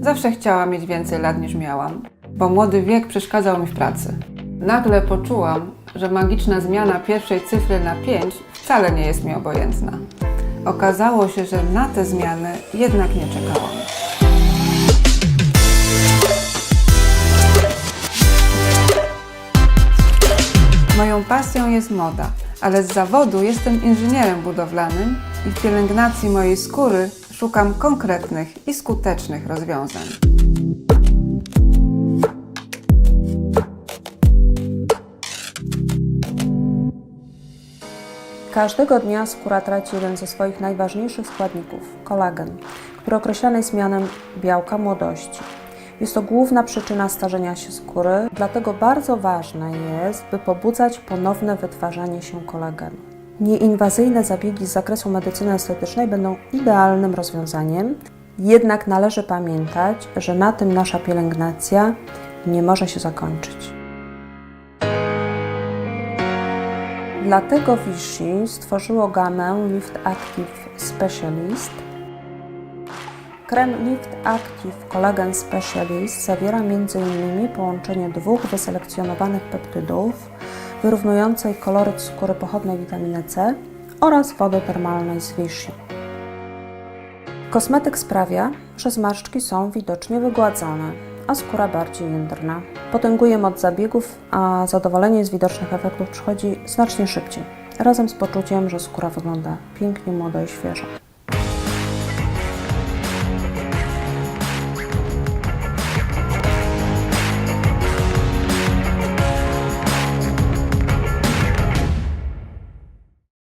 Zawsze chciałam mieć więcej lat niż miałam, bo młody wiek przeszkadzał mi w pracy. Nagle poczułam, że magiczna zmiana pierwszej cyfry na 5 wcale nie jest mi obojętna. Okazało się, że na te zmiany jednak nie czekałam. Moją pasją jest moda, ale z zawodu jestem inżynierem budowlanym i w pielęgnacji mojej skóry szukam konkretnych i skutecznych rozwiązań. Każdego dnia skóra traci jeden ze swoich najważniejszych składników kolagen, który określany jest mianem białka młodości. Jest to główna przyczyna starzenia się skóry, dlatego bardzo ważne jest, by pobudzać ponowne wytwarzanie się kolagenu. Nieinwazyjne zabiegi z zakresu medycyny estetycznej będą idealnym rozwiązaniem, jednak należy pamiętać, że na tym nasza pielęgnacja nie może się zakończyć. Dlatego Vichy stworzyło gamę Lift Active Specialist. Krem Lift Active Collagen Specialist zawiera m.in. połączenie dwóch wyselekcjonowanych peptydów wyrównującej koloryt skóry pochodnej witaminy C oraz wody termalnej z. Kosmetyk sprawia, że zmarszczki są widocznie wygładzone, a skóra bardziej jędrna. Potęguje moc zabiegów, a zadowolenie z widocznych efektów przychodzi znacznie szybciej, razem z poczuciem, że skóra wygląda pięknie, młodo i świeżo.